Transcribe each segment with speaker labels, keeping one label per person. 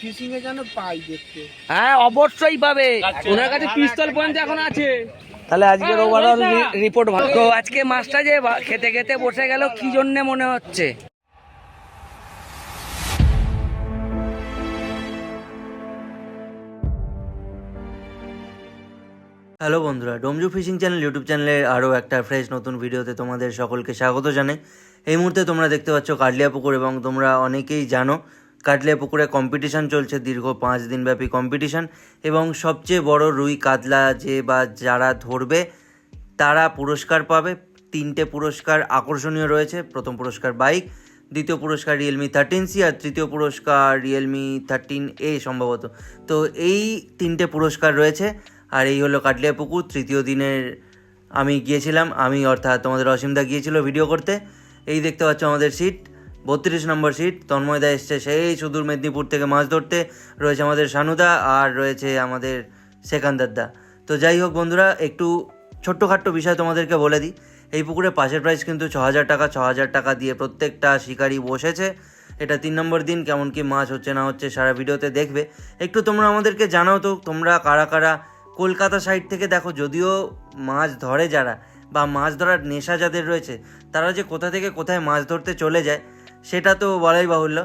Speaker 1: Fishing এ যেন পাই দেখতে।
Speaker 2: হ্যাঁ অবশ্যই পাবে। ওনার কাছে পিস্তল পয়েন্ট এখন আছে। তাহলে আজকের ওভারঅল রিপোর্ট ভালো। তো আজকে মাছটা যে খেতে খেতে বসে গেল কি জন্য মনে হচ্ছে?
Speaker 3: হ্যালো বন্ধুরা ডোমজু ফিশিং চ্যানেল ইউটিউব চ্যানেলে আরও একটা ফ্রেশ নতুন ভিডিওতে তোমাদের সকলকে স্বাগত জানাই। এই মুহূর্তে তোমরা দেখতে পাচ্ছ কাটলিয়া পুকুর এবং তোমরা অনেকেই জানো কাটলিয়া পুকুরে কম্পিটিশন চলছে, দীর্ঘ পাঁচ দিনব্যাপী কম্পিটিশন এবং সবচেয়ে বড় রুই কাতলা যে বা যারা ধরবে, তারা পুরস্কার পাবে। তিনটে পুরস্কার আকর্ষণীয় রয়েছে, প্রথম পুরস্কার বাইক দ্বিতীয় পুরস্কার রিয়েলমি থার্টিন সি আর তৃতীয় পুরস্কার রিয়েলমি থার্টিন এ সম্ভবত। তো এই তিনটে পুরস্কার রয়েছে, আর এই হলো কাটলিয়া পুকুর। তৃতীয় দিনের আমি গিয়েছিলাম, আমি অর্থাৎ তোমাদের অসীমদা গিয়েছিল ভিডিও করতে। এই দেখতে পাচ্ছ আমাদের সিট বত্রিশ নম্বর সিট তন্ময়দা এসছে সেই সুদূর মেদিনীপুর থেকে মাছ ধরতে। রয়েছে আমাদের সানুদা আর রয়েছে আমাদের সেকান্দারদা তো যাই হোক বন্ধুরা, একটু ছোট্টখাট্ট বিষয় তোমাদেরকে বলে দিই। এই পুকুরে পাশের প্রাইস কিন্তু ছ হাজার টাকা, ছ হাজার টাকা দিয়ে প্রত্যেকটা শিকারি বসেছে। এটা তিন নম্বর দিন, কেমন কি মাছ হচ্ছে না হচ্ছে সারা ভিডিওতে দেখবে। একটু তোমরা আমাদেরকে জানাও তো, তোমরা কারা কারা কলকাতা সাইড থেকে দেখো, যদিও মাছ ধরে যারা বা মাছ ধরার নেশা যাদের রয়েছে, তারা যে কোথা থেকে কোথায় মাছ ধরতে চলে যায় সেটা তো বলাই বাহুল্য।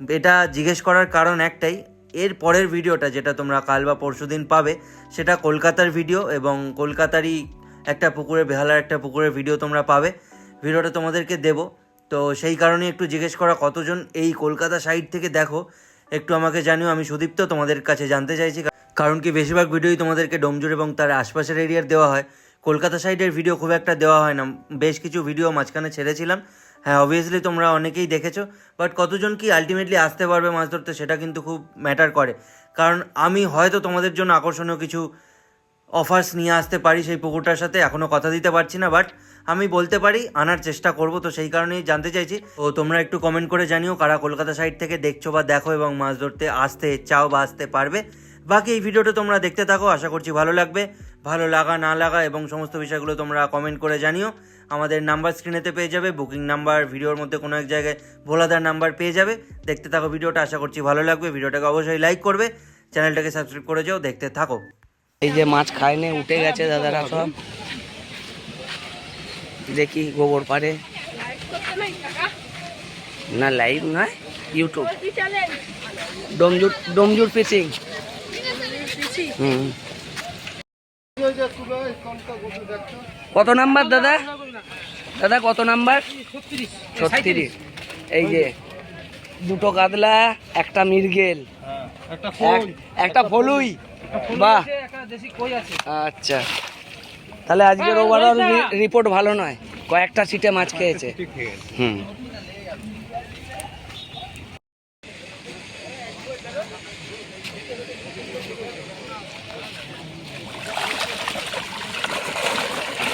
Speaker 3: এটা জিজ্ঞেস করার কারণ একটাই, এর পরের ভিডিওটা যেটা তোমরা কাল বা পরশু দিন পাবে, সেটা কলকাতার ভিডিও এবং কলকাতারই একটা পুকুরে, বেহালার একটা পুকুরের ভিডিও তোমরা পাবে। ভিডিওটা তোমাদেরকে দেব। তো সেই কারণে একটু জিজ্ঞেস করা কতজন এই কলকাতা সাইড থেকে দেখো, একটু আমাকে জানিও, আমি সুদীপ্ত, তোমাদের কাছে জানতে চাইছি। কারণ কি বেশিরভাগ ভিডিওই তোমাদেরকে ডোমজুর এবং তার আশপাশের এরিয়ার দেওয়া হয়। কলকাতা সাইডের ভিডিও খুব একটা দেওয়া হয় না। বেশ কিছু ভিডিও মাঝখানে ছেড়েছিলাম। হ্যাঁ অবভিয়াসলি তোমরা অনেকেই দেখেছ বাট কতজন কি আলটিমেটলি আসতে পারবে মাছ ধরতে সেটা কিন্তু খুব ম্যাটার করে। কারণ আমি হয়তো তোমাদের জন্য আকর্ষণীয় কিছু অফার্স নিয়ে আসতে পারি সেই পুকুরটার সাথে এখনও কথা দিতে পারছি না বাট আমি বলতে পারি, আনার চেষ্টা করব, তো সেই কারণেই জানতে চাইছি। ও তোমরা একটু কমেন্ট করে জানিও কারা কলকাতা সাইড থেকে দেখছ বা দেখো এবং মাছ ধরতে আসতে চাও বা আসতে পারবে। বাকি এই ভিডিওটা তোমরা দেখতে থাকো, আশা করছি ভালো লাগবে। ভালো লাগা, না লাগা এবং সমস্ত বিষয়গুলো তোমরা কমেন্ট করে জানিও। আমাদের নাম্বার স্ক্রিনেতে পেয়ে যাবে বুকিং নাম্বার ভিডিওর মধ্যে কোনো এক জায়গায় ভোলাদার নাম্বার পেয়ে যাবে। দেখতে থাকো ভিডিওটা, আশা করছি ভালো লাগবে। ভিডিওটাকে অবশ্যই লাইক করবে চ্যানেলটাকে সাবস্ক্রাইব করে যাও, দেখতে থাকো।
Speaker 2: এই যে মাছ খায়নি, উঠে গেছে দাদারা সব। দেখি গোবর পারে না লাইভ নয় ইউটিউব ডোমজুর ডোমজুর ফিশিং হুম। কত নাম্বার দাদা? দাদা কত নাম্বার? ছত্রিশ। এই যে দুটো কাতলা একটা মির্গেল একটা ফলুই? বাহ। আচ্ছা। তাহলে আজকের ওভারঅল রিপোর্ট ভালো নয়। কয়েকটা সিটে মাছ খেয়েছে। হুম।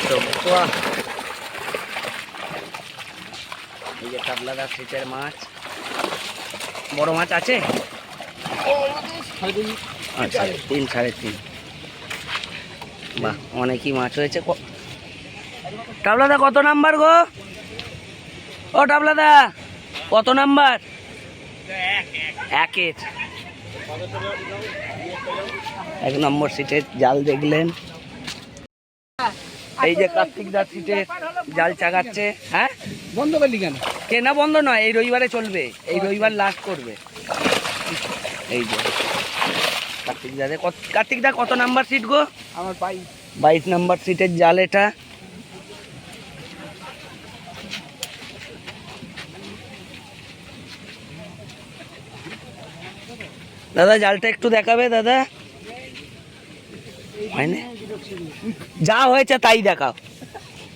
Speaker 2: তো, বাহ। কাতলাদার সিটের মাছ। বড় মাছ আছে? আচ্ছা তিন সাড়ে তিন। বাহ, অনেকই মাছ হয়েছে। টাবলাদা, কত নাম্বার গো? ও টাবলাদা, কত নাম্বার? একের। এক নম্বর সিটের জাল দেখলেন। এই যে কার্তিক দার সিটে জাল চাগাচ্ছে হ্যাঁ?
Speaker 1: বন্ধ করলি কেন?
Speaker 2: কেনা বন্ধ নয় এই রবিবারে চলবে এই রবিবার লাস্ট করবে। এই যে কার্তিক দাদা কার্তিক দা কত নাম্বার সিট গো?
Speaker 1: আমার পাই
Speaker 2: বাইশ নাম্বার সিটের জাল এটা। দাদা জালটা একটু দেখাবে দাদা? হয়নি যা হয়েছে তাই দেখাও।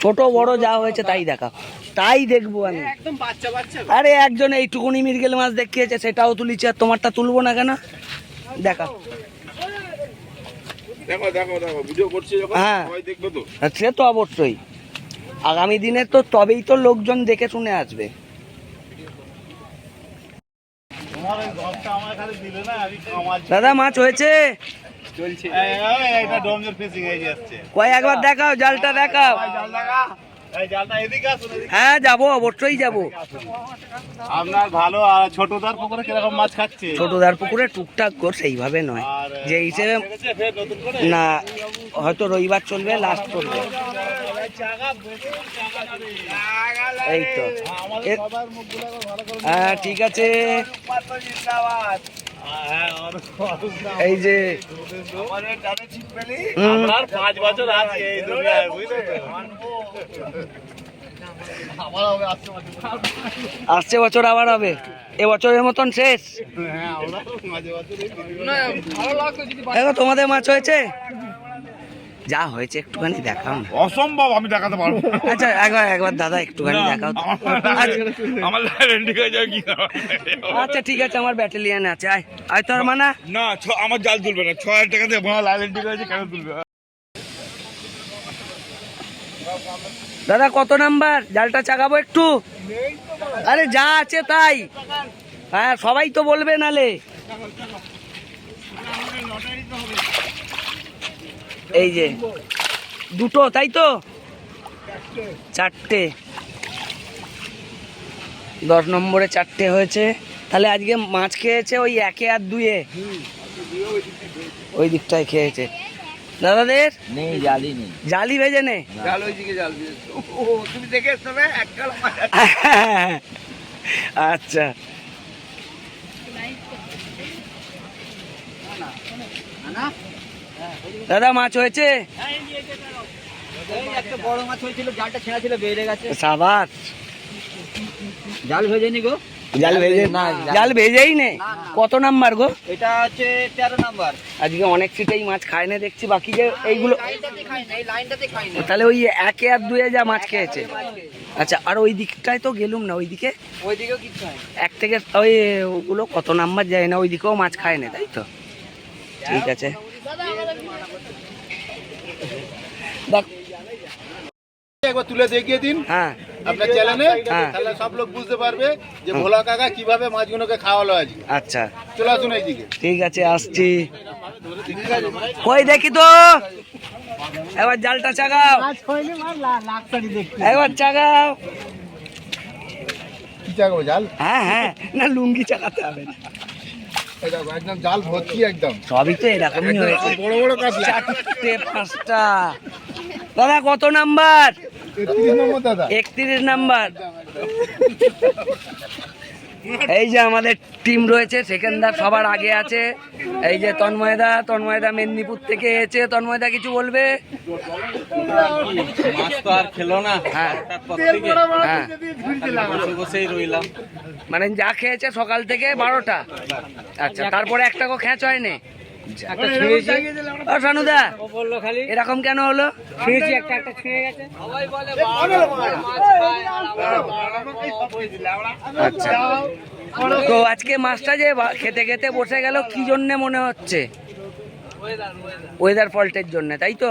Speaker 2: ছোট বড় যা হয়েছে তাই দেখাও। তাই দেখব আমি।
Speaker 1: একদম বাচ্চা বাচ্চা
Speaker 2: আরে একজন এইটুকুনি মির্গেল মাছ দেখিয়েছে সেটাও তুলিছে আর তোমারটা তুলবো না কেন? দেখাও
Speaker 4: দেখো দেখো দেখো ভিডিও করছি যখন
Speaker 2: হ্যাঁ।
Speaker 4: সবাই দেখবে তো।
Speaker 2: সে তো অবশ্যই। আগামী দিনে তো তবেই তো লোকজন দেখে শুনে আসবে।
Speaker 4: তোমার ওই ঘরটা আমার খালি দিলে না আমি কামাল
Speaker 2: দাদা মাছ হয়েছে?
Speaker 4: চলছে। এটা ডোমজোর ফিশিং হয়ে যাচ্ছে।
Speaker 2: কয় একবার দেখাও জালটা দেখাও। হ্যাঁ যাব অবশ্যই যাব।
Speaker 4: আপনার ভালো আর ছোটদার পুকুরে কীরকম মাছ খাচ্ছে?
Speaker 2: ছোটদার পুকুরে টুকটাক কর সেইভাবে নয়। যে হিসেবে না হয়তো রবিবার চলবে লাস্ট চলবে। এই তো। হ্যাঁ ঠিক আছে।
Speaker 4: হ্যাঁ।
Speaker 2: এই যে
Speaker 4: পাঁচ বছর আছে এই দুনিয়ায় বুঝলে তো? আমার হবে আসছে
Speaker 2: বছর আবার হবে এবছরের বছরের মতন শেষ
Speaker 4: হ্যাঁ
Speaker 2: তোমাদের মাছ হয়েছে যা হয়েছে একটুখানি দেখাও না।
Speaker 5: অসম্ভব আমি দেখাতে পারব
Speaker 2: আচ্ছা একবার একবার দাদা একটুখানি দেখাও
Speaker 5: আমার- কি
Speaker 2: আচ্ছা ঠিক আছে আমার ব্যাটালিয়ান আছে। আয় আয় তোর মানা।
Speaker 5: না আমার জাল তুলবে না। ছ হাজার টাকা দিয়ে আমার লাল রেন্ডি হয়েছে কেন তুলবে?
Speaker 2: দাদা কত নাম্বার? জালটা চাগাবো একটু? আরে যা আছে তাই। হ্যাঁ সবাই তো বলবে নালে। এই যে দুটো তাই তো? চারটে। দশ নম্বরে চারটে হয়েছে। তাহলে আজকে মাছ খেয়েছে ওই একে আর দুয়ে? ওই দিকটায় খেয়েছে। দাদাদের?
Speaker 3: নেই জালি নেই।
Speaker 2: জালি ভেজে নে।
Speaker 1: জাল ওইদিকে জাল তুমি দেখে এসছো না?
Speaker 2: আচ্ছা। দাদা মাছ হয়েছে?
Speaker 3: বড় মাছ হয়েছিল জালটা ছেঁড়া ছিল বেড়ে গেছে
Speaker 2: সাবাস।
Speaker 3: জাল ভেজেনি গো।
Speaker 2: জাল ভেজে
Speaker 3: না,
Speaker 2: জাল। ভেজেই নে। কত নাম্বার গো?
Speaker 3: এটা হচ্ছে তেরো নাম্বার।
Speaker 2: আজকে অনেক সিটেই মাছ খায় না দেখছি বাকি যে এইগুলো তাহলে ওই একে আর দুয়ে যা মাছ খেয়েছে। আচ্ছা আর ওই দিকটায় তো গেলুম না ওইদিকে?
Speaker 3: ওইদিকেও কিছু
Speaker 2: এক থেকে ওই ওগুলো কত নাম্বার যায় না ওইদিকেও মাছ খায় না তাই তো? ঠিক আছে দেখ
Speaker 4: একবার তুলে দেখিয়ে দিন।
Speaker 2: হ্যাঁ।
Speaker 4: আপনার চ্যানেলে
Speaker 2: হ্যাঁ।
Speaker 4: তাহলে সব লোক বুঝতে পারবে যে ভোলা কাকা কীভাবে মাছগুলোকে খাওয়ালো আজকে।
Speaker 2: আচ্ছা।
Speaker 4: চলে আসুন এইদিকে।
Speaker 2: ঠিক আছে আসছি। কই দেখি তো? এবার জালটা চাগাও। একবার চাগাও।
Speaker 4: কি চাকবো জাল?
Speaker 2: হ্যাঁ হ্যাঁ। না লুঙ্গি চাকাতে হবে না।
Speaker 4: একদম জাল ভর্তি একদম।
Speaker 2: সবই তো এরকমই হয়েছে।
Speaker 4: বড় বড় কাতলা।
Speaker 2: চারটে পাঁচটা। দাদা কত নাম্বার?
Speaker 4: তিরিশ নম্বর
Speaker 2: একত্রিশ নাম্বার। এই যে আমাদের টিম রয়েছে সেকেন্দার সবার আগে আছে। এই যে তন্ময়দা তন্ময়দা মেদিনীপুর থেকে এসেছে তন্ময়দা কিছু বলবে?
Speaker 6: মাছ তো আর খেলো না।
Speaker 2: হ্যাঁ। হ্যাঁ। মানে যা খেয়েছে সকাল থেকে বারোটা। আচ্ছা তারপরে একটা কো খেঁচ হয়নি? ও সানুদা
Speaker 6: বলল খালি।
Speaker 2: এরকম কেন হলো?
Speaker 6: ছুঁয়েছি একটা একটা ছুঁয়ে গেছে।
Speaker 2: আচ্ছা। তো আজকে মাছটা যে খেতে খেতে বসে গেল কি জন্যে মনে হচ্ছে? ওয়েদার ফল্টের জন্য তাই তো?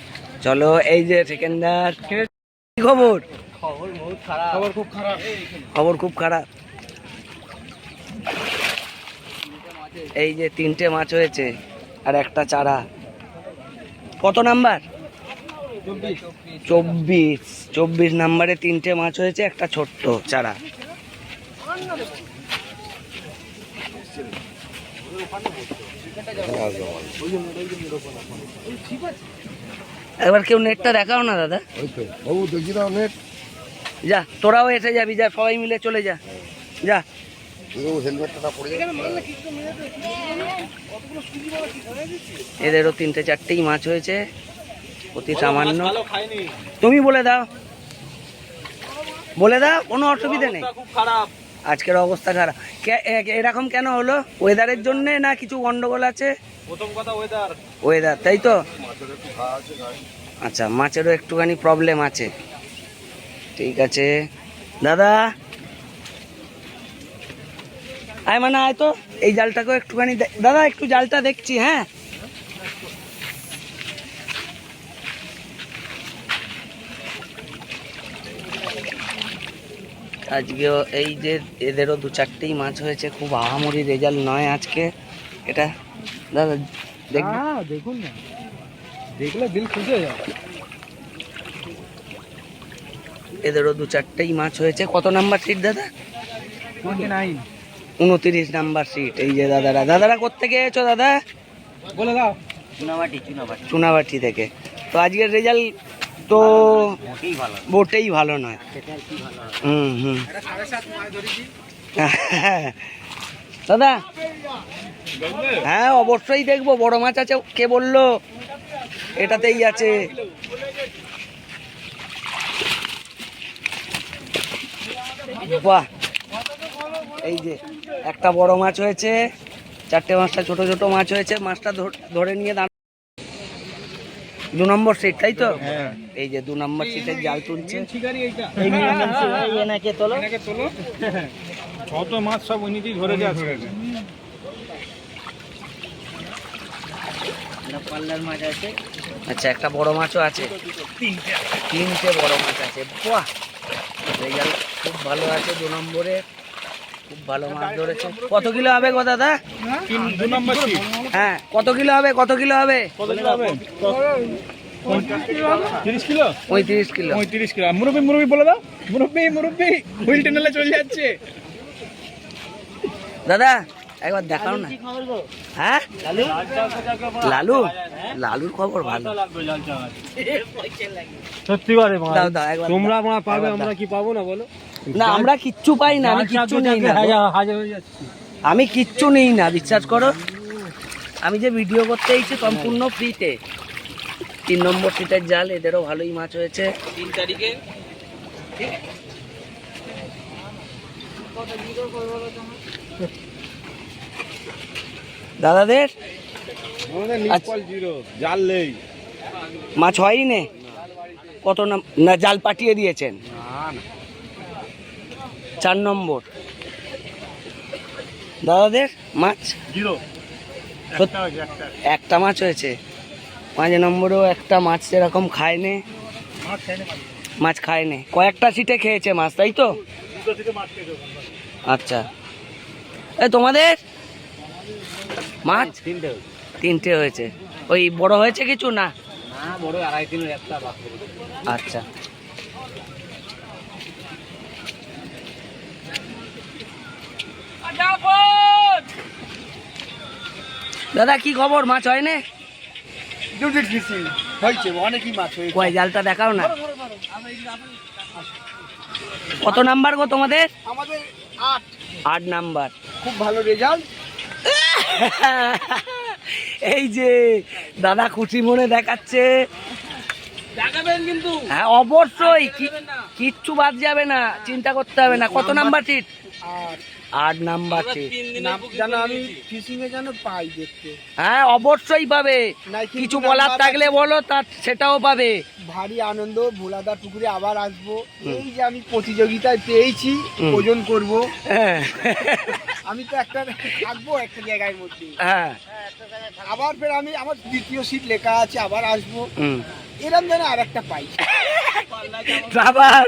Speaker 2: চলো এই যে সেকেন্দার কি খবর?
Speaker 4: খবর খুব খারাপ।
Speaker 2: খবর খুব খারাপ। এই যে তিনটে মাছ হয়েছে আর একটা চারা। কত নাম্বার? চব্বিশ। চব্বিশ নাম্বারে তিনটে মাছ হয়েছে একটা ছোট্ট চারা। একবার কেউ নেটটা দেখাও না দাদা।
Speaker 4: বাবু দেখি না অনেক
Speaker 2: যা তোরাও এসে যাবি যা সবাই মিলে চলে যা। যা। এদেরও তিনটে চারটেই মাছ হয়েছে অতি সামান্য। তুমি বলে দাও। বলে দাও কোনো অসুবিধা নেই।
Speaker 6: খুব খারাপ।
Speaker 2: আজকের অবস্থা খারাপ। এরকম কেন হলো? ওয়েদারের জন্য না কিছু গন্ডগোল আছে?
Speaker 6: প্রথম কথা ওয়েদার
Speaker 2: ওয়েদার তাই তো? আচ্ছা মাছেরও একটুখানি প্রবলেম আছে। ঠিক আছে। দাদা? আয় মানে আয় তো এই জালটাকেও একটুখানি দাদা একটু জালটা দেখছি হ্যাঁ? আজকেও এই যে এদেরও দু চারটেই মাছ হয়েছে খুব আহামরি রেজাল্ট নয় আজকে। এটা দাদা
Speaker 1: দেখুন না। দেখলে দিল খুশি হয়ে যাবে।
Speaker 2: এদেরও দু চারটেই মাছ হয়েছে। কত নাম্বার সিট দাদা?
Speaker 1: নাইন
Speaker 2: উনত্রিশ নাম্বার সিট এই যে দাদারা। দাদারা কোথেকে এসো দাদা?
Speaker 1: বলে দাও।
Speaker 2: চুনাবাটি চুনাবাটি। থেকে। তো আজকের রেজাল্ট তো মোটেই ভালো নয়। হুম হুম। দাদা হ্যাঁ অবশ্যই দেখব। বড় মাছ আছে কে বলল? এটাতেই আছে। বাহ! এই যে একটা বড় মাছ হয়েছে চারটে মাছটা ছোট ছোট মাছ হয়েছে। মাছটা ধর- ধরে নিয়ে দু নম্বর সিট তাই তো? এই যে দু নম্বর সিটের জাল তুলছে।
Speaker 4: ছোট মাছ সব ওই ধরে যাচ্ছে।
Speaker 2: আচ্ছা একটা বড় মাছও আছে। তিনটে। বড় মাছ আছে। বাহ! রেজাল্ট খুব ভালো আছে দু নম্বরে। খুব ভালো মাছ ধরেছে। কত কিলো হবে গো দাদা?
Speaker 4: দু নম্বর
Speaker 2: হ্যাঁ কত কিলো হবে কত কিলো হবে?
Speaker 4: কত কিলো হবে? তিরিশ কিলো
Speaker 2: পঁয়ত্রিশ কিলো?
Speaker 4: পঁয়ত্রিশ কিলো। মুরব্বী মুরব্বী বলে দাও। মুরব্বী মুরব্বী হুইল টেনেলে চলে যাচ্ছে।
Speaker 2: দাদা একবার দেখাও না। হ্যাঁ? লালু? লালুর খবর ভালো।
Speaker 1: সত্যি করে
Speaker 2: দাও দাও একবার
Speaker 1: তোমরা। আমরা পাবে আমরা কি পাবো না বলো?
Speaker 2: না আমরা কিচ্ছু পাই না আমি কিচ্ছু নেই না। আমি কিচ্ছু নেই না বিশ্বাস করো। আমি যে ভিডিও করতে এসেছি সম্পূর্ণ ফ্রিতে। তিন নম্বর সিটের জাল এদেরও ভালোই মাছ হয়েছে। তিন তারিখে? দাদাদের? আচ্ছা।
Speaker 4: জাল নেই।
Speaker 2: মাছ হয়ই নে? কত না জাল পাঠিয়ে দিয়েছেন। চার নম্বর। দাদাদের মাছ?
Speaker 4: জিরো।
Speaker 2: একটা মাছ হয়েছে। পাঁচ নম্বরেও একটা মাছ সেরকম খায়নি মাছ খায়নি কয়েকটা সিটে খেয়েছে মাছ তাই তো? আচ্ছা। এই তোমাদের? মাছ? তিনটে হয়েছে। ওই বড় হয়েছে কিছু না? আচ্ছা। দাদা কি খবর? মাছ হয় না কয় জালটা দেখাও না। কত নাম্বার গো তোমাদের?
Speaker 1: আমাদের আট।
Speaker 2: আট নাম্বার।
Speaker 1: খুব ভালো রেজাল্ট
Speaker 2: এই যে দাদা খুশি মনে দেখাচ্ছে। হ্যাঁ অবশ্যই কিচ্ছু বাদ যাবে না চিন্তা করতে হবে না। কত নাম্বার সিট আট নাম্বার
Speaker 1: জানো আমি ফিশিং এ যেন পাই দেখতে।
Speaker 2: হ্যাঁ অবশ্যই পাবে। কিছু বলার থাকলে বলো তার সেটাও পাবে।
Speaker 1: ভারী আনন্দ ভোলাদা পুকুরে আবার আসব। এই যে আমি প্রতিযোগিতায় পেয়েছি ওজন করব।
Speaker 2: হ্যাঁ।
Speaker 1: আমি তো একটা থাকব একটা জায়গার মধ্যে।
Speaker 2: হ্যাঁ।
Speaker 1: আবার ফের আমি আমার দ্বিতীয় সিট লেখা আছে আবার আসব। এরম যেন আর একটা পাই।
Speaker 2: আবার